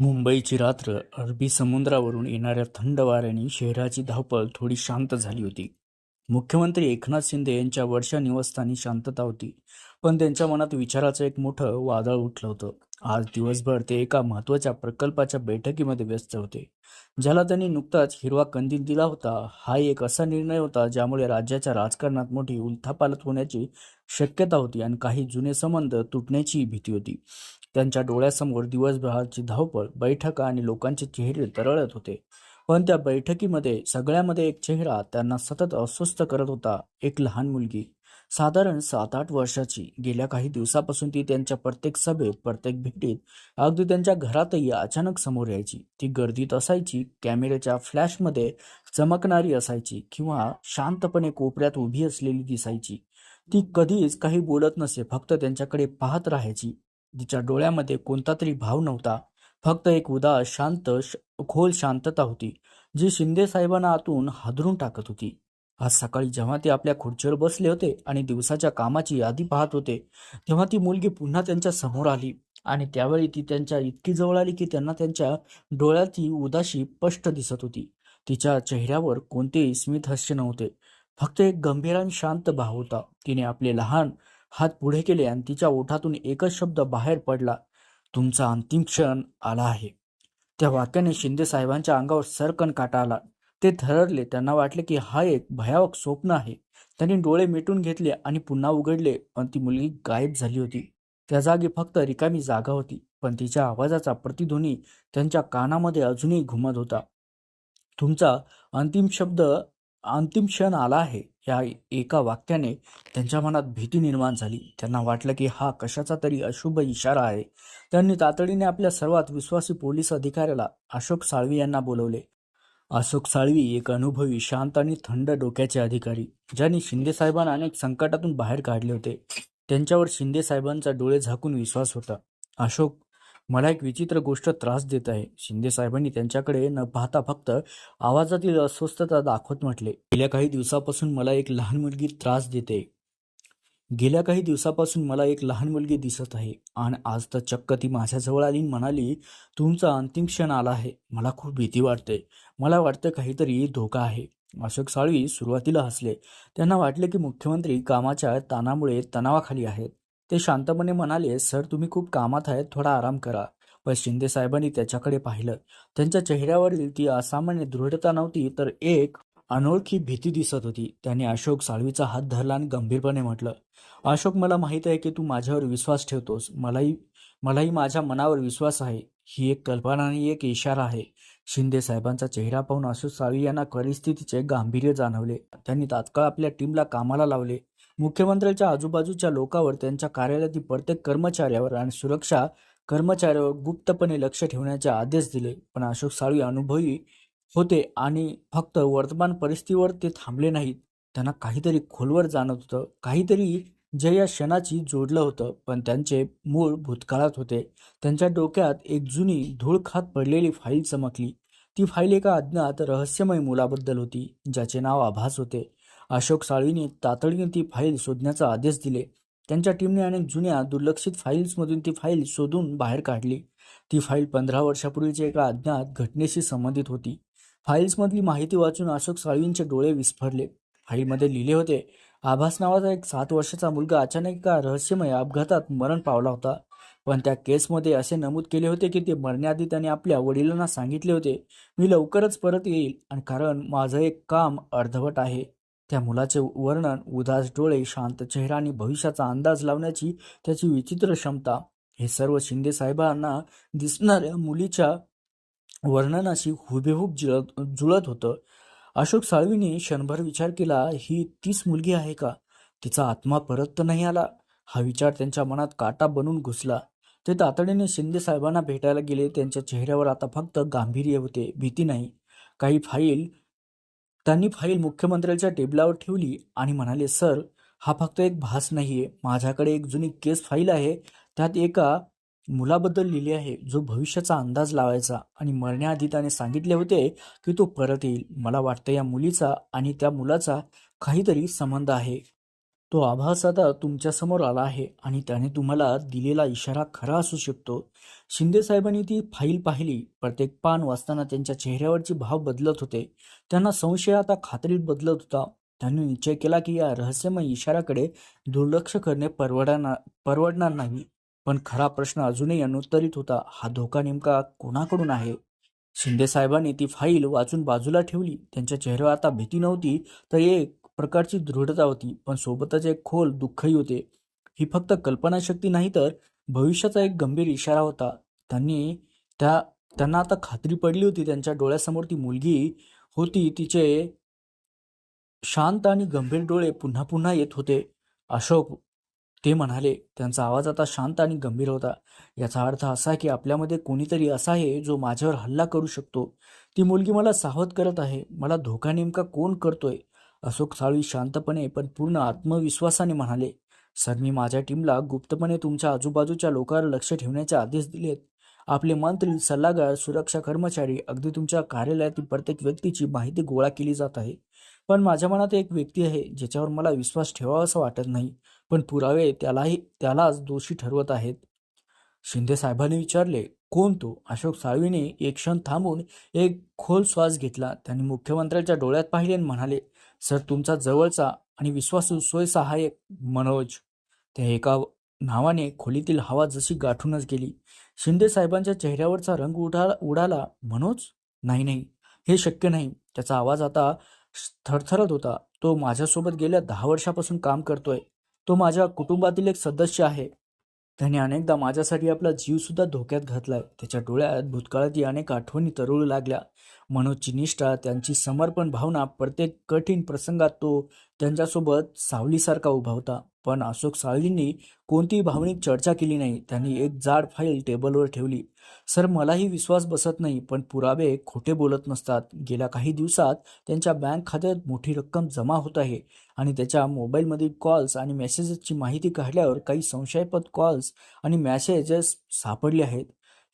मुंबईची रात्र अरबी समुद्रावरून येणाऱ्या थंड वाऱ्याने शहराची धावपळ थोडी शांत झाली होती. मुख्यमंत्री एकनाथ शिंदे यांच्या वर्षा निवासस्थानी शांतता होती पण त्यांच्या मनात विचाराचं एक मोठं वादळ उठलं होतं. आज दिवसभर ते एका महत्त्वाच्या प्रकल्पाच्या बैठकीमध्ये व्यस्त होते. ज्याला त्यांनी नुकताच हिरवा कंदील दिला होता हा एक असा निर्णय होता ज्यामुळे राज्याच्या राजकारणात मोठी उलथापालथ होण्याची शक्यता होती आणि काही जुने संबंध तुटण्याची भीती होती. त्यांच्या डोळ्यासमोर दिवसभराची धावपळ बैठका आणि लोकांचे चेहरे तरळत होते. पण त्या बैठकीमध्ये सगळ्यामध्ये एक चेहरा त्यांना सतत अस्वस्थ करत होता एक लहान मुलगी. साधारण सात आठ वर्षाची. गेल्या काही दिवसापासून ती त्यांच्या प्रत्येक सभेत प्रत्येक भेटीत अगदी त्यांच्या घरातही अचानक समोर यायची. ती गर्दीत असायची कॅमेऱ्याच्या फ्लॅशमध्ये चमकणारी असायची किंवा शांतपणे कोपऱ्यात उभी असलेली दिसायची. ती कधीच काही बोलत नसे फक्त त्यांच्याकडे पाहत राहायची. तिच्या डोळ्यामध्ये कोणता तरी भाव नव्हता. फक्त एक उदास शांत श- खोल शांतता होती जी शिंदे साहेबांना आतून हादरून टाकत होती. आज सकाळी जेव्हा ते आपल्या खुर्चीवर बसले होते आणि दिवसाच्या कामाची यादी पाहत होते तेव्हा ती मुलगी पुन्हा त्यांच्यासमोर आली आणि त्यावेळी ती त्यांच्या इतकी जवळ आली की त्यांना त्यांच्या डोळ्याची उदाशी स्पष्ट दिसत होती. तिच्या चेहऱ्यावर कोणतेही स्मितहस्य नव्हते. फक्त एक गंभीर आणि शांत भाव होता. तिने आपले लहान हात पुढे केले आणि तिच्या ओठातून एकच शब्द बाहेर पडला तुमचा अंतिम क्षण आला आहे. त्या वाक्याने शिंदे साहेबांच्या अंगावर सरकन काटा आला ते थररले. त्यांना वाटले की हा एक भयावक स्वप्न आहे. त्यांनी डोळे मिटून घेतले आणि पुन्हा उघडले पण ती मुलगी गायब झाली होती. त्या जागी फक्त रिकामी जागा होती पण तिच्या आवाजाचा प्रतिध्वनी त्यांच्या कानामध्ये अजूनही घुमत होता. तुमचा अंतिम शब्द अंतिम क्षण आला आहे. या एका वाक्याने त्यांच्या मनात भीती निर्माण झाली. त्यांना वाटलं की हा कशाचा तरी अशुभ इशारा आहे. त्यांनी तातडीने आपल्या सर्वात विश्वासी पोलीस अधिकाऱ्याला अशोक साळवी यांना बोलवले. अशोक साळवी एक अनुभवी शांत आणि थंड डोक्याचे अधिकारी ज्यांनी शिंदे साहेबांना अनेक संकटातून बाहेर काढले होते. त्यांच्यावर शिंदे साहेबांचा डोळे झाकून विश्वास होता. अशोक मला एक विचित्र गोष्ट त्रास देत आहे. शिंदे साहेबांनी त्यांच्याकडे न पाहता फक्त आवाजातील अस्वस्थता दाखवत म्हटले. गेल्या काही दिवसापासून मला एक लहान मुलगी त्रास देते. गेल्या काही दिवसापासून मला एक लहान मुलगी दिसत आहे. आणि आज तर चक्क ती माझ्याजवळ आली म्हणाली तुमचा अंतिम क्षण आला आहे. मला खूप भीती वाटते. मला वाटतं काहीतरी धोका आहे. अशोक साळवी सुरुवातीला हसले. त्यांना वाटले की मुख्यमंत्री कामाच्या ताणामुळे तणावाखाली आहेत. ते शांतपणे म्हणाले सर तुम्ही खूप कामात आहेत थोडा आराम करा. पण शिंदे साहेबांनी त्याच्याकडे पाहिलं. त्यांच्या चेहऱ्यावरील ती असामान्य दृढता नव्हती तर एक अनोळखी भीती दिसत होती. त्याने अशोक साळवीचा हात धरला आणि गंभीरपणे म्हटलं अशोक मला माहीत आहे की तू माझ्यावर विश्वास ठेवतोस. मलाही मलाही माझ्या मनावर विश्वास आहे. ही एक कल्पना आणि एक इशारा आहे. शिंदे साहेबांचा चेहरा पाहून अशोक साळवी यांना परिस्थितीचे गांभीर्य जाणवले. त्यांनी तात्काळ आपल्या टीमला कामाला लावले. मुख्यमंत्र्यांच्या आजूबाजूच्या लोकांवर त्यांच्या कार्यालयातील प्रत्येक कर्मचाऱ्यावर आणि सुरक्षा कर्मचाऱ्यावर गुप्तपणे लक्ष ठेवण्याचे आदेश दिले. पण अशोक साळवी अनुभवी होते आणि फक्त वर्तमान परिस्थितीवर ते थांबले नाहीत. त्यांना काहीतरी खोलवर जाणत होतं. काहीतरी जे या क्षणाची जोडलं होतं पण त्यांचे मूळ भूतकाळात होते. त्यांच्या डोक्यात एक जुनी धूळ खात पडलेली फाईल चमकली. ती फाईल एका अज्ञात रहस्यमय मुलाबद्दल होती ज्याचे नाव आभास होते. अशोक साळवीने तातडीने ती फाईल शोधण्याचा आदेश दिले. त्यांच्या टीमने अनेक जुन्या दुर्लक्षित फाईल्समधून ती फाईल शोधून बाहेर काढली. ती फाईल पंधरा वर्षापूर्वीच्या एका अज्ञात घटनेशी संबंधित होती. फाईल्समधली माहिती वाचून अशोक साळवींचे डोळे विस्फरले. फाईलमध्ये लिहिले होते आभास नावाचा एक सात वर्षाचा मुलगा अचानक एका रहस्यमय अपघातात मरण पावला होता. पण त्या केसमध्ये असे नमूद केले होते की ते मरण्याआधी त्याने आपल्या वडिलांना सांगितले होते मी लवकरच परत येईल आणि कारण माझं एक काम अर्धवट आहे. त्या मुलाचे वर्णन उदास डोळे शांत चेहरा आणि भविष्याचा अंदाज लावण्याची त्याची विचित्र क्षमता हे सर्व शिंदे साहेबांना दिसणाऱ्या मुलीच्या वर्णनाशी हुबेहूब जुळत जुळत होतं. अशोक साळवीने क्षणभर विचार केला ही तीच मुलगी आहे का? तिचा आत्मा परत तर नाही आला. हा विचार त्यांच्या मनात काटा बनून घुसला. ते तातडीने शिंदे साहेबांना भेटायला गेले. त्यांच्या चेहऱ्यावर आता फक्त गांभीर्य होते भीती नाही. काही फाईल त्यांनी फाईल मुख्यमंत्र्यांच्या टेबलावर ठेवली आणि म्हणाले सर हा फक्त एक भास नाहीये. माझ्याकडे एक जुनी केस फाईल आहे. त्यात एका मुलाबद्दल लिहिले आहे जो भविष्याचा अंदाज लावायचा आणि मरण्याआधी त्याने सांगितले होते की तो परत येईल. मला वाटतं या मुलीचा आणि त्या मुलाचा काहीतरी संबंध आहे. तो आभास आता तुमच्यासमोर आला आहे आणि त्याने तुम्हाला दिलेला इशारा खरा असू शकतो. शिंदे साहेबांनी ती फाईल पाहिली. प्रत्येक पान वाचताना त्यांच्या चेहऱ्यावरचे भाव बदलत होते. त्यांना संशय आता खात्रीत बदलत होता. त्यांनी निश्चय केला की या रहस्यमय इशाराकडे दुर्लक्ष करणे परवडणार परवडणार नाही. पण खरा प्रश्न अजूनही अनुत्तरित होता. हा धोका नेमका कोणाकडून आहे? शिंदे साहेबांनी ती फाईल वाचून बाजूला ठेवली. त्यांच्या चेहऱ्यावर आता भीती नव्हती तर एक प्रकारची दृढता होती पण सोबतच एक खोल दुःखही होते. ही फक्त कल्पनाशक्ती नाही तर भविष्याचा एक गंभीर इशारा होता. त्यांनी त्या त्यांना आता खात्री पडली होती. त्यांच्या डोळ्यासमोर ती मुलगी होती. तिचे शांत आणि गंभीर डोळे पुन्हा पुन्हा येत होते. अशोक ते म्हणाले त्यांचा आवाज आता शांत आणि गंभीर होता. याचा अर्थ असा की आपल्यामध्ये कोणीतरी असा आहे जो माझ्यावर हल्ला करू शकतो. ती मुलगी मला सावध करत आहे. मला धोका नेमका कोण करतोय? अशोक साळवी शांतपणे पण पूर्ण आत्मविश्वासाने म्हणाले सर मी माझ्या टीमला गुप्तपणे तुमच्या आजूबाजूच्या लोकांवर लक्ष ठेवण्याचे आदेश दिलेत. आपले मंत्री सल्लागार सुरक्षा कर्मचारी अगदी तुमच्या कार्यालयातील प्रत्येक व्यक्तीची माहिती गोळा केली जात आहे. पण माझ्या मनात एक व्यक्ती आहे ज्याच्यावर मला विश्वास ठेवावा असं वाटत नाही पण पुरावे त्यालाही त्यालाच दोषी ठरवत आहेत. शिंदे साहेबांनी विचारले कोण तो? अशोक साळवीने एक क्षण थांबून एक खोल श्वास घेतला. त्यांनी मुख्यमंत्र्यांच्या डोळ्यात पाहिले आणि म्हणाले सर तुमचा जवळचा आणि विश्वासू सोय सहाय्यक मनोज त्या एका नावाने खोलीतील हवा जशी गाठूनच गेली. शिंदे साहेबांच्या चेहऱ्यावरचा रंग उडा उडाला मनोज? नाही नाही हे शक्य नाही. त्याचा आवाज आता थरथरत होता. तो माझ्यासोबत गेल्या दहा वर्षापासून काम करतोय. तो माझ्या कुटुंबातील एक सदस्य आहे. त्याने अनेकदा माझ्यासाठी आपला जीवसुद्धा धोक्यात घातलाय. त्याच्या डोळ्यात भूतकाळातील अनेक आठवणी तरळू लागल्या. मनोजची निष्ठा त्यांची समर्पण भावना प्रत्येक कठीण प्रसंगात तो त्यांच्यासोबत सावलीसारखा उभा होता. पण अशोक सावलींनी कोणतीही भावनिक चर्चा केली नाही. त्यांनी एक जाड फाईल टेबलवर ठेवली. सर मलाही विश्वास बसत नाही पण पुरावे खोटे बोलत नसतात. गेल्या काही दिवसात त्यांच्या बँक खात्यात मोठी रक्कम जमा होत आहे आणि त्याच्या मोबाईलमधील कॉल्स आणि मेसेजेसची माहिती काढल्यावर काही संशयास्पद कॉल्स आणि मेसेजेस सापडले आहेत.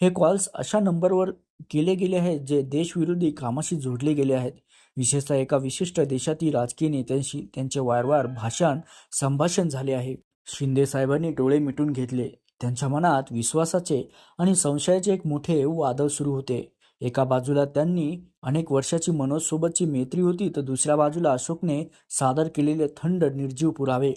हे कॉल्स अशा नंबरवर केले गेले आहेत जे देशविरोधी कामाशी जोडले गेले आहेत. विशेषतः एका विशिष्ट देशातील राजकीय नेत्यांशी त्यांचे वारंवार भाषण संभाषण झाले आहे. शिंदे साहेबांनी डोळे मिटून घेतले. त्यांच्या मनात विश्वासाचे आणि संशयाचे एक मोठे वादळ सुरू होते. एका बाजूला त्यांनी अनेक वर्षाची मनोजसोबतची मैत्री होती तर दुसऱ्या बाजूला अशोकने सादर केलेले थंड निर्जीव पुरावे.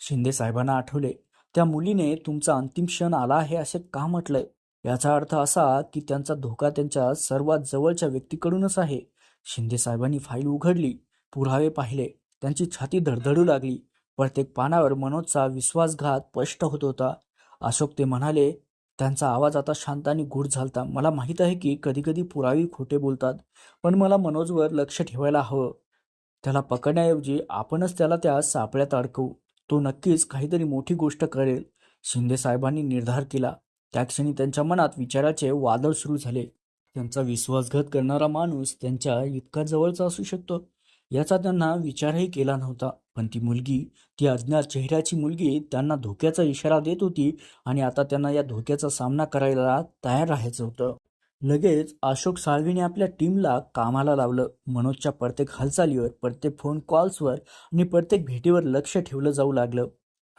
शिंदे साहेबांना आठवले त्या मुलीने तुमचा अंतिम क्षण आला आहे असे का म्हटलंय? याचा अर्थ असा की त्यांचा धोका त्यांच्या सर्वात जवळच्या व्यक्तीकडूनच आहे. शिंदे साहेबांनी फाईल उघडली पुरावे पाहिले त्यांची छाती धडधडू लागली. प्रत्येक पानावर मनोजचा विश्वासघात स्पष्ट होत होता. अशोक ते म्हणाले त्यांचा आवाज आता शांत आणि गूढ झालता. मला माहीत आहे की कधीकधी पुरावी खोटे बोलतात पण मला मनोजवर लक्ष ठेवायला हवं. त्याला पकडण्याऐवजी आपणच त्याला त्या सापळ्यात अडकवू. तो नक्कीच काहीतरी मोठी गोष्ट करेल. शिंदे साहेबांनी निर्धार केला. त्या क्षणी त्यांच्या मनात विचाराचे वादळ सुरू झाले. त्यांचा विश्वासघात करणारा माणूस त्यांच्या इतका जवळचा असू शकतो याचा त्यांना विचारही केला नव्हता. पण ती मुलगी ती अज्ञात चेहऱ्याची मुलगी त्यांना धोक्याचा इशारा देत होती आणि आता त्यांना या धोक्याचा सामना करायला तयार राहायचं होतं. लगेच अशोक साळवीने आपल्या टीमला कामाला लावलं. मनोजच्या प्रत्येक हालचालीवर प्रत्येक फोन कॉल्सवर आणि प्रत्येक भेटीवर लक्ष ठेवलं जाऊ लागलं.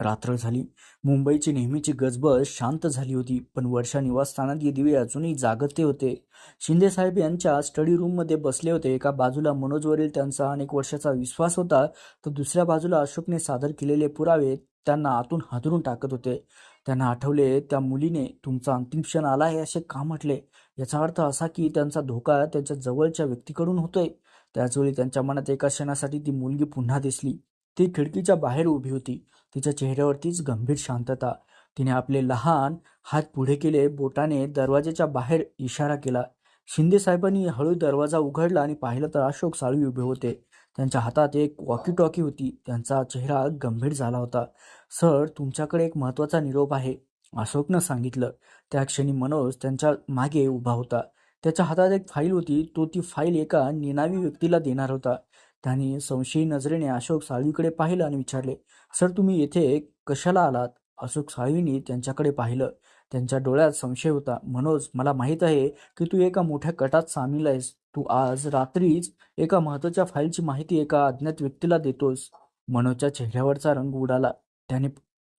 रात्र झाली. मुंबईची नेहमीची गजबज शांत झाली होती पण वर्षा निवासस्थानात निवासस्थानातले दिवे अजूनही जागते होते. शिंदे साहेब यांच्या स्टडी रूममध्ये बसले होते. एका बाजूला मनोजवरील त्यांचा अनेक वर्षाचा विश्वास होता. तर दुसऱ्या बाजूला अशोकने सादर केलेले पुरावे त्यांना आतून हादरून टाकत होते. त्यांना आठवले त्या मुलीने तुमचा अंतिम क्षण आला आहे असे का म्हटले? याचा अर्थ असा की त्यांचा धोका त्यांच्या जवळच्या व्यक्तीकडून होतोय. त्याचवेळी त्यांच्या मनात एका क्षणासाठी ती मुलगी पुन्हा दिसली. ती खिडकीच्या बाहेर उभी होती. तिच्या चेहऱ्यावरतीच गंभीर शांतता. तिने आपले लहान हात पुढे केले बोटाने दरवाजाच्या बाहेर इशारा केला. शिंदे साहेबांनी हळू दरवाजा उघडला आणि पाहिलं तर अशोक साळवी उभे होते. त्यांच्या हातात एक वॉकी टॉकी होती. त्यांचा चेहरा गंभीर झाला होता. सर तुमच्याकडे एक महत्त्वाचा निरोप आहे अशोकनं सांगितलं. त्या क्षणी मनोज त्यांच्या मागे उभा होता. त्याच्या हातात एक फाईल होती. तो ती फाईल एका निनावी व्यक्तीला देणार होता. त्याने संशयी नजरेने अशोक साळवीकडे पाहिलं आणि विचारले सर तुम्ही येथे कशाला आलात? अशोक साळवींनी त्यांच्याकडे पाहिलं. त्यांच्या डोळ्यात संशय होता. मनोज मला माहीत आहे की तू एका मोठ्या कटात सामील आहेस. तू आज रात्रीच एका महत्त्वाच्या फाईलची माहिती एका अज्ञात व्यक्तीला देतोस. मनोजच्या चेहऱ्यावरचा रंग उडाला. त्याने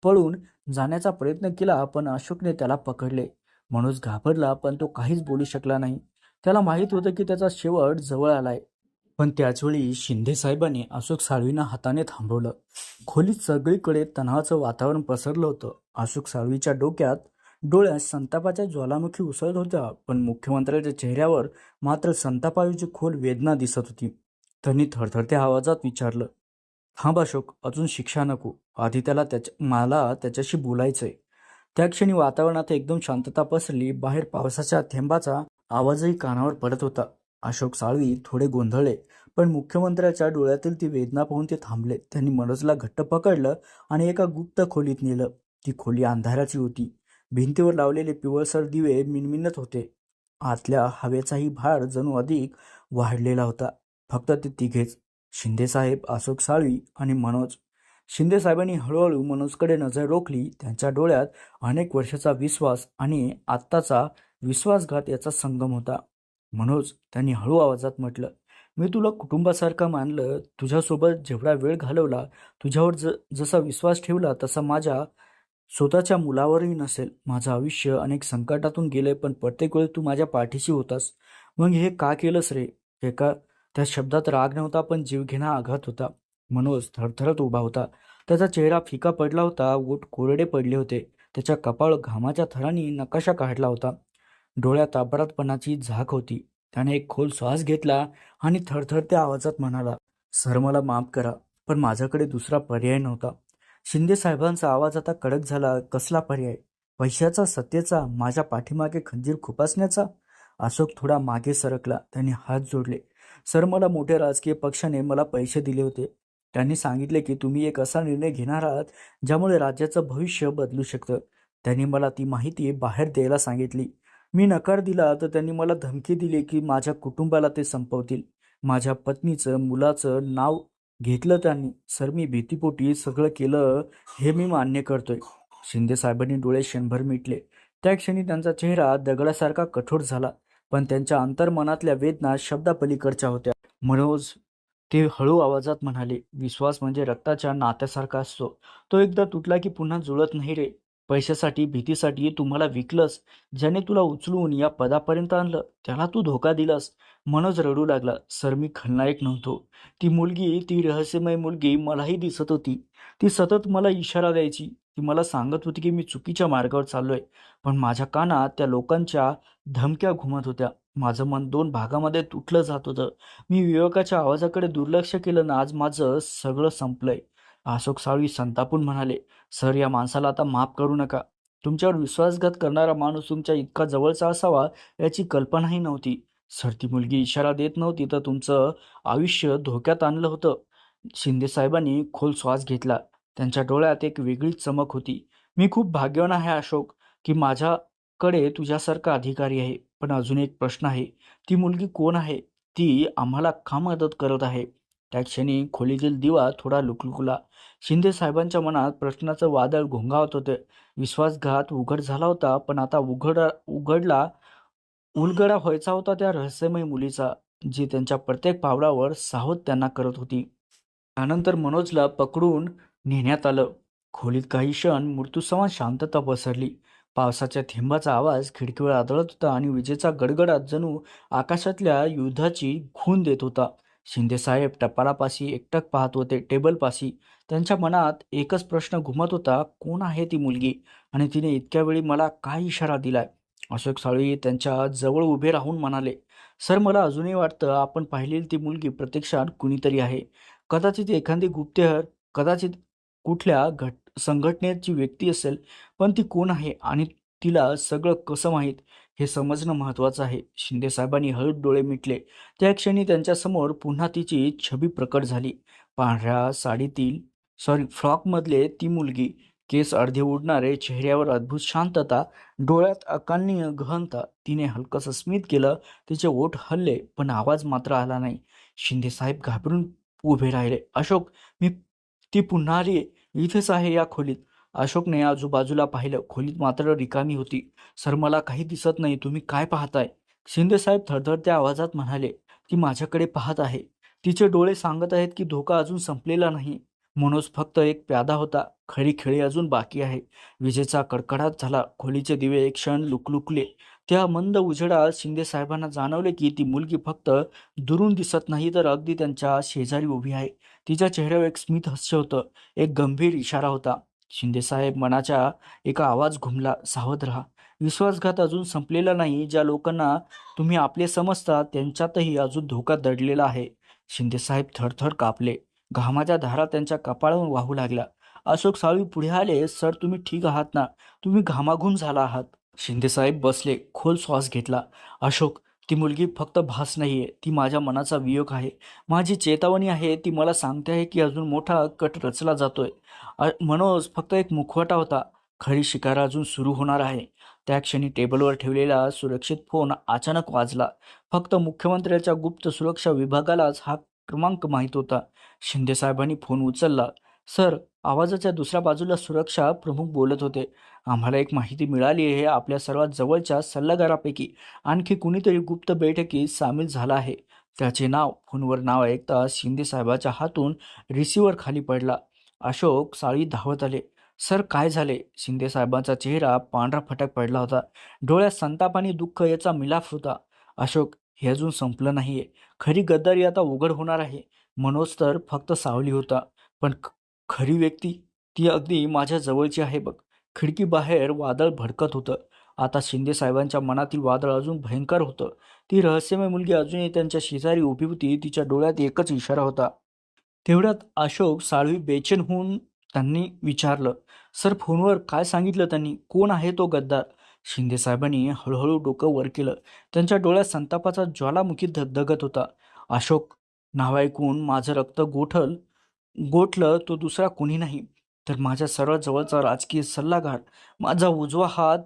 पळून जाण्याचा प्रयत्न केला पण अशोकने त्याला पकडले. मनोज घाबरला पण तो काहीच बोलू शकला नाही. त्याला माहीत होतं की त्याचा शेवट जवळ आलाय. पण त्याचवेळी शिंदे साहेबांनी अशोक साळवींना हाताने थांबवलं. खोलीत सगळीकडे तणावाचं वातावरण पसरलं होतं. अशोक साळवीच्या डोक्यात डोळ्यात संतापाच्या ज्वालामुखी उसळत होत्या पण मुख्यमंत्र्याच्या चेहऱ्यावर मात्र संतापायूची खोल वेदना दिसत होती. त्यांनी थरथरत्या आवाजात विचारलं थांब अशोक अजून शिक्षा नको. आधी त्याला त्याच्या मला त्याच्याशी बोलायचंय. त्या क्षणी वातावरणात एकदम शांतता पसरली. बाहेर पावसाच्या थेंबाचा आवाजही कानावर पडत होता. अशोक साळवी थोडे गोंधळले पण मुख्यमंत्र्याच्या डोळ्यातील ती वेदना पाहून ते थांबले. त्यांनी मनोजला घट्ट पकडलं आणि एका गुप्त खोलीत नेलं. ती खोली अंधाराची होती. भिंतीवर लावलेले पिवळसर दिवे मिनमिनत होते. आतल्या हवेचाही भार जणू अधिक वाढलेला होता. फक्त ते तिघेच शिंदेसाहेब अशोक साळवी आणि मनोज. शिंदेसाहेबांनी हळूहळू मनोजकडे नजर रोखली. त्यांच्या डोळ्यात अनेक वर्षाचा विश्वास आणि आत्ताचा विश्वासघात याचा संगम होता. मनोज त्यांनी हळू आवाजात म्हटलं मी तुला कुटुंबासारखं मानलं. तुझ्यासोबत जेवढा वेळ घालवला तुझ्यावर ज जसा विश्वास ठेवला तसा माझ्या स्वतःच्या मुलावरही नसेल. माझं आयुष्य अनेक संकटातून गेलंय पण प्रत्येक वेळी तू माझ्या पाठीशी होतास. मग हे का केलंस रे? एका त्या शब्दात राग नव्हता पण जीवघेणा आघात होता. मनोज थरथरत उभा होता. त्याचा चेहरा फिका पडला होता ओठ कोरडे पडले होते. त्याच्या कपाळ घामाच्या थरांनी नकाशा काढला होता. डोळ्यात अपराधपणाची झाक होती. त्याने एक खोल श्वास घेतला आणि थरथरत्या आवाजात म्हणाला सर मला माफ करा पण माझ्याकडे दुसरा पर्याय नव्हता. शिंदे साहेबांचा आवाज आता कडक झाला. कसला पर्याय? पैशाचा सत्तेचा माझ्या पाठीमागे खंजीर खुपासण्याचा? अशोक थोडा मागे सरकला. त्यांनी हात जोडले. सर मला मोठ्या राजकीय पक्षाने मला पैसे दिले होते. त्यांनी सांगितले की तुम्ही एक असा निर्णय घेणार आहात ज्यामुळे राज्याचं भविष्य बदलू शकतं. त्यांनी मला ती माहिती बाहेर द्यायला सांगितली. मी नकार दिला तर त्यांनी मला धमकी दिली की माझ्या कुटुंबाला ते संपवतील. माझ्या पत्नीचं मुलाचं नाव घेतलं त्यांनी. सर मी भीतीपोटी सगळं केलं हे मी मान्य करतोय. शिंदे साहेबांनी डोळे क्षणभर मिटले. त्या क्षणी त्यांचा चेहरा दगडासारखा कठोर झाला पण त्यांच्या अंतर्मनातल्या वेदना शब्दापलीकडच्या होत्या. मनोज ते हळू आवाजात म्हणाले विश्वास म्हणजे रक्ताच्या नात्यासारखा असतो. तो एकदा तुटला की पुन्हा जुळत नाही रे. पैशासाठी भीतीसाठी तुम्हाला विकलंस ज्याने तुला उचलून या पदापर्यंत आणलं. त्याला तू धोका दिलास. मनोज रडू लागला. सर मी खलनायक नव्हतो. ती मुलगी ती रहस्यमय मुलगी मलाही दिसत होती. ती सतत मला इशारा द्यायची. ती मला सांगत होती की मी चुकीच्या मार्गावर चाललोय. पण माझ्या कानात त्या लोकांच्या धमक्या घुमत होत्या. माझं मन दोन भागामध्ये तुटलं जात होतं. मी विवेकाच्या आवाजाकडे दुर्लक्ष केलं ना आज माझं सगळं संपलंय. अशोक साळवी संतापून म्हणाले सर या माणसाला आता माफ करू नका. तुमच्यावर विश्वासघात करणारा माणूस तुमच्या इतका जवळचा असावा याची कल्पनाही नव्हती. सर ती मुलगी इशारा देत नव्हती तर तुमचं आयुष्य धोक्यात आणलं होतं. शिंदे साहेबांनी खोल श्वास घेतला. त्यांच्या डोळ्यात एक वेगळीच चमक होती. मी खूप भाग्यवान आहे अशोक की माझ्याकडे तुझ्यासारखा अधिकारी आहे. पण अजून एक प्रश्न आहे. ती मुलगी कोण आहे? ती आम्हाला का मदत करत आहे? त्या क्षणी खोलीतील दिवा थोडा लुकलुकला. शिंदे साहेबांच्या मनात प्रश्नाचं वादळ घोंगावत होते. विश्वासघात उघड झाला होता पण आता उघड उघडला उलगडा व्हायचा होता त्या रहस्यमय मुलीचा जी त्यांच्या प्रत्येक पावलावर सावध त्यांना करत होती. त्यानंतर मनोजला पकडून नेण्यात आलं. खोलीत काही क्षण मृत्यूसमान शांतता पसरली. पावसाच्या थेंबाचा आवाज खिडकीवर आदळत होता आणि विजेचा गडगडाट जणू आकाशातल्या युद्धाची खून देत होता. शिंदेसाहेब टपालापाशी एकटक पाहत होते टेबलपाशी. त्यांच्या मनात एकच प्रश्न घुमत होता कोण आहे ती मुलगी? आणि तिने इतक्या वेळी मला काय इशारा दिलाय? अशोक साळवी त्यांच्या जवळ उभे राहून म्हणाले सर मला अजूनही वाटतं आपण पाहिलेली ती मुलगी प्रत्यक्षात कुणीतरी आहे. कदाचित एखादी गुप्तहेर कदाचित कुठल्या घट संघटनेची व्यक्ती असेल पण ती कोण आहे आणि तिला सगळं कसं माहीत? हे समजणं महत्त्वाचं आहे. शिंदेसाहेबांनी साहेबांनी डोळे मिटले. त्या क्षणी त्यांच्यासमोर पुन्हा तिची छबी प्रकट झाली. पांढऱ्या साडीतील सॉरी फ्रॉकमधले ती मुलगी. केस अर्धे उडणारे चेहऱ्यावर अद्भुत शांतता डोळ्यात अकालनीय गहनता. तिने हलकंसं स्मित केलं. तिचे ओठ हल्ले पण आवाज मात्र आला नाही. शिंदेसाहेब घाबरून उभे राहिले. अशोक मी ती पुन्हा आली इथेच आहे या खोलीत. अशोकने आजूबाजूला पाहिलं. खोलीत मात्र रिकामी होती. सर मला काही दिसत नाही. तुम्ही काय पाहताय? शिंदेसाहेब थरथरत्या आवाजात म्हणाले ती माझ्याकडे पाहत आहे. तिचे डोळे सांगत आहेत की धोका अजून संपलेला नाही. मनोज फक्त एक प्यादा होता. खळी खेळी अजून बाकी आहे. विजेचा कडकडाट झाला. खोलीचे दिवे एक क्षण लुकलुकले. त्या मंद उजेडात शिंदे साहेबांना जाणवले की ती मुलगी फक्त दुरून दिसत नाही तर अगदी त्यांच्या शेजारी उभी आहे. तिच्या चेहऱ्यावर एक स्मित हास्य होतं. एक गंभीर इशारा होता. शिंदेसाहेब मनाचा मनाच्या एका आवाज घुमला सावध राहा. विश्वासघात अजून संपलेला नाही. ज्या लोकांना तुम्ही आपले समजता त्यांच्यातही अजून धोका दडलेला आहे. शिंदेसाहेब थरथर कापले. घामाच्या धारा त्यांच्या कपाळावर वाहू लागल्या अशोक साळवी पुढे आले? सर तुम्ही ठीक आहात ना? तुम्ही घामाघूम झाला आहात. शिंदेसाहेब बसले. खोल श्वास घेतला. अशोक ती मुलगी फक्त भास नाहीये ती माझ्या मनाचा वियोग आहे. माझी चेतावणी आहे ती मला सांगते आहे की अजून मोठा कट रचला जातोय. आहे मनोज फक्त एक मुखवटा होता. खरी शिकार अजून सुरू होणार आहे. त्या क्षणी टेबलवर ठेवलेला सुरक्षित फोन अचानक वाजला. फक्त मुख्यमंत्र्याच्या गुप्त सुरक्षा विभागालाच हा क्रमांक माहीत होता. शिंदे साहेबांनी फोन उचलला. सर आवाजाच्या दुसऱ्या बाजूला सुरक्षा प्रमुख बोलत होते. आम्हाला एक माहिती मिळाली आहे. आपल्या सर्वात जवळच्या सल्लागारापैकी आणखी कुणीतरी गुप्त बैठकीत सामील झाला आहे. त्याचे नाव फोनवर नाव ऐकता शिंदे साहेबाच्या हातून रिसिव्हर खाली पडला. अशोक साळी धावत आले. सर काय झाले? शिंदे साहेबांचा चेहरा पांढरा फटक पडला होता. डोळ्यात संताप आणि दुःख याचा मिलाफ होता. अशोक हे अजून संपलं नाहीये. खरी गद्दारी आता उघड होणार आहे. मनोज तर फक्त सावली होता. पण खरी व्यक्ती ती अगदी माझ्या जवळची आहे बघ. खिडकीबाहेर वादळ भडकत होतं. आता शिंदे साहेबांच्या मनातील वादळ अजून भयंकर होतं. ती रहस्यमय मुलगी अजूनही त्यांच्या शेजारी उभी होती तिच्या डोळ्यात एकच इशारा होता. तेवढ्यात अशोक साळवी बेचैन होऊन त्यांनी विचारलं सर फोनवर काय सांगितलं त्यांनी? कोण आहे तो गद्दार? शिंदे साहेबांनी हळूहळू डोकं वर केलं. त्यांच्या डोळ्यात संतापाचा ज्वालामुखी धगधगत होता. अशोक नाव ऐकून माझं रक्त गोठल गोठलं तो दुसरा कोणी नाही. तर माझ्या सर्वात जवळचा राजकीय सल्लागार माझा उजवा हात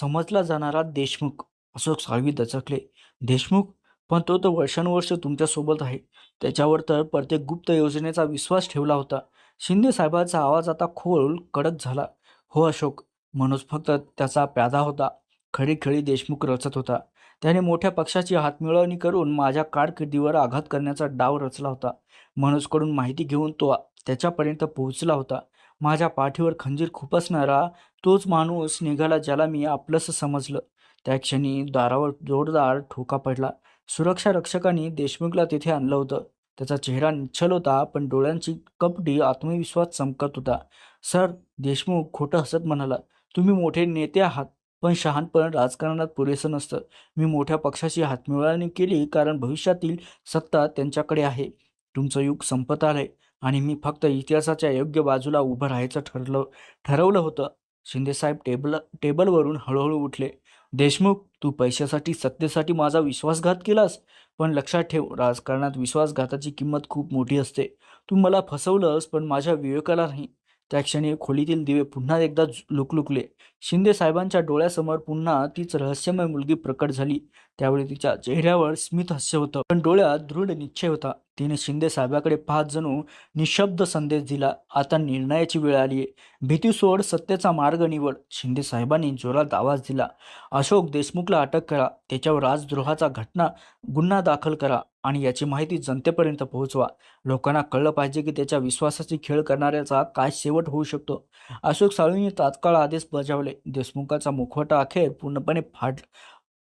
समजला जाणारा देशमुख अशोक साळवी दचकले. देशमुख पण तो तर वर्षानुवर्ष तुमच्यासोबत आहे. त्याच्यावर तर प्रत्येक गुप्त योजनेचा विश्वास ठेवला होता. शिंदे साहेबांचा आवाज आता खोल कडक झाला. हो अशोक मनोज फक्त त्याचा प्यादा होता. खळीखळी देशमुख रचत होता. त्याने मोठ्या पक्षाची हातमिळवणी करून माझ्या कारकिर्दीवर आघात करण्याचा डाव रचला होता. मनोजकडून माहिती घेऊन तो त्याच्यापर्यंत पोहोचला होता. माझ्या पाठीवर खंजीर खुपसणारा तोच माणूस निघाला ज्याला मी आपलंसं समजलं. त्या क्षणी दारावर जोरदार ठोका पडला. सुरक्षा रक्षकांनी देशमुखला तिथे आणलं होतं. त्याचा चेहरा निच्छल होता पण डोळ्यांची कपडी आत्मविश्वास चमकत होता. सर देशमुख खोटं हसत म्हणाला तुम्ही मोठे नेते आहात. पण शहाणपण राजकारणात पुरेसं नसतं. मी मोठ्या पक्षाची हातमिळवणी केली कारण भविष्यातील सत्ता त्यांच्याकडे आहे. तुमचं युग संपत आलंय आणि मी फक्त इतिहासाच्या योग्य बाजूला उभं राहायचं ठरलं ठरवलं होतं. शिंदेसाहेब टेबल टेबलवरून हळूहळू उठले. देशमुख तू पैशासाठी सत्तेसाठी माझा विश्वासघात केलास? पण लक्षात ठेव राजकारणात विश्वासघाताची किंमत खूप मोठी असते. तू मला फसवलंस पण माझ्या विवेकाला नाही. त्या क्षणी खोलीतील दिवे पुन्हा एकदा लुकलुकले. शिंदे साहेबांच्या डोळ्यासमोर पुन्हा तीच रहस्यमय मुलगी प्रकट झाली. त्यावेळी तिच्या चेहऱ्यावर स्मित हास्य होतं. पण डोळ्यात दृढ निश्चय होता. तिने शिंदे साहेबाकडे पाहत जणू निशब्द संदेश दिला. आता निर्णयाची वेळ आली आहे भीती सोड सत्तेचा मार्ग निवड. शिंदे साहेबांनी जोरात आवाज दिला. अशोक देशमुखला अटक करा. त्याच्यावर राजद्रोहाचा घटना गुन्हा दाखल करा. आणि याची माहिती जनतेपर्यंत पोहोचवा. लोकांना कळलं पाहिजे की त्याच्या विश्वासाची खेळ करणाऱ्याचा काय शेवट होऊ शकतो. अशोक साळवींनी तात्काळ आदेश बजावले. देशमुखाचा मुखवटा अखेर पूर्णपणे फाड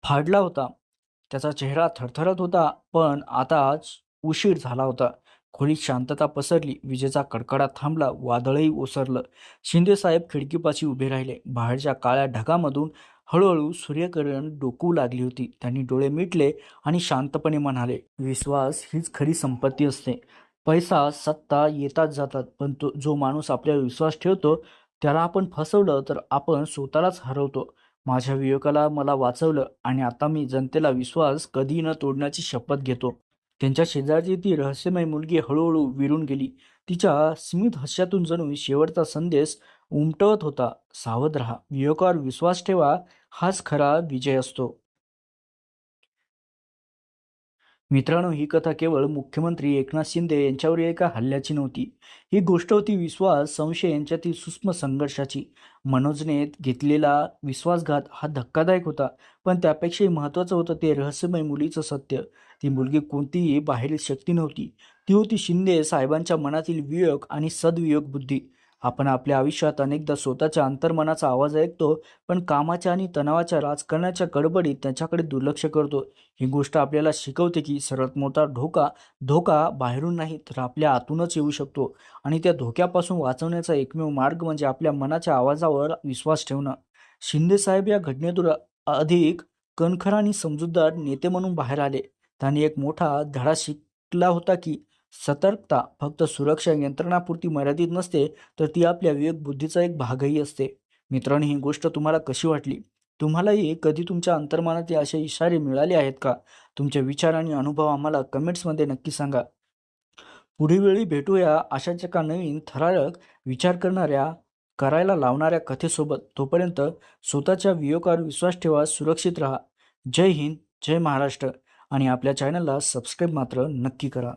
फाडला होता. त्याचा चेहरा थरथरत होता पण आता उशीर झाला होता. खोलीत शांतता पसरली. विजेचा कडकडा थांबला. वादळही ओसरलं. शिंदे साहेब खिडकीपाशी उभे राहिले. बाहेरच्या काळ्या ढगामधून हळूहळू सूर्यकिरण डोकू लागली होती. त्यांनी डोळे मिटले आणि शांतपणे म्हणाले विश्वास हीच खरी संपत्ती असते. पैसा सत्ता येतात जातात पण तो जो माणूस आपल्यावर विश्वास ठेवतो त्याला आपण फसवलं तर आपण स्वतःलाच हरवतो. माझ्या विवेकाला मला वाचवलं आणि आता मी जनतेला विश्वास कधी न तोडण्याची शपथ घेतो. त्यांच्या शेजारची ती रहस्यमय मुलगी हळूहळू विरून गेली. तिच्या स्मित हास्यातून जणू शेवटचा संदेश उमटवत होता. सावध राहा. विवेकावर विश्वास ठेवा. हाच खरा विजय असतो. मित्रांनो ही कथा केवळ मुख्यमंत्री एकनाथ शिंदे यांच्यावर एका हल्ल्याची नव्हती. ही गोष्ट होती विश्वास संशय यांच्यातील सूक्ष्म संघर्षाची. मनोजने घेतलेला विश्वासघात हा धक्कादायक होता पण त्यापेक्षाही महत्त्वाचं होतं ते रहस्यमय मुलीचं सत्य. ती मुलगी कोणतीही बाहेरील शक्ती नव्हती. ती होती शिंदे साहेबांच्या मनातील वियोग आणि सद्वियोग बुद्धी. आपण आपल्या आयुष्यात अनेकदा स्वतःच्या अंतर्मनाचा आवाज ऐकतो पण कामाच्या आणि तणावाच्या राजकारणाच्या गडबडीत त्याच्याकडे दुर्लक्ष करतो. ही गोष्ट आपल्याला शिकवते की सर्वात मोठा धोका धोका बाहेरून नाही तर आपल्या आतूनच येऊ शकतो. आणि त्या धोक्यापासून वाचवण्याचा एकमेव मार्ग म्हणजे आपल्या मनाच्या आवाजावर विश्वास ठेवणं. शिंदेसाहेब या घटनेतून अधिक कणखर आणि समजूतदार नेते म्हणून बाहेर आले. त्यांनी एक मोठा धडा शिकला होता की सतर्कता फक्त सुरक्षा यंत्रणापुरती मर्यादित नसते तर ती आपल्या विवेकबुद्धीचा एक भागही असते. मित्रांनो ही गोष्ट तुम्हाला कशी वाटली? तुम्हालाही कधी तुमच्या अंतर्मनात असे इशारे मिळाले आहेत का? तुमचे विचार आणि अनुभव आम्हाला कमेंट्समध्ये नक्की सांगा. पुढील वेळी भेटूया अशाच एका नवीन थरारक विचार करणाऱ्या करायला लावणाऱ्या कथेसोबत. तोपर्यंत स्वतःच्या विवेकावर विश्वास ठेवा सुरक्षित राहा. जय हिंद जय महाराष्ट्र. आणि आपल्या चॅनलला सबस्क्राईब मात्र नक्की करा.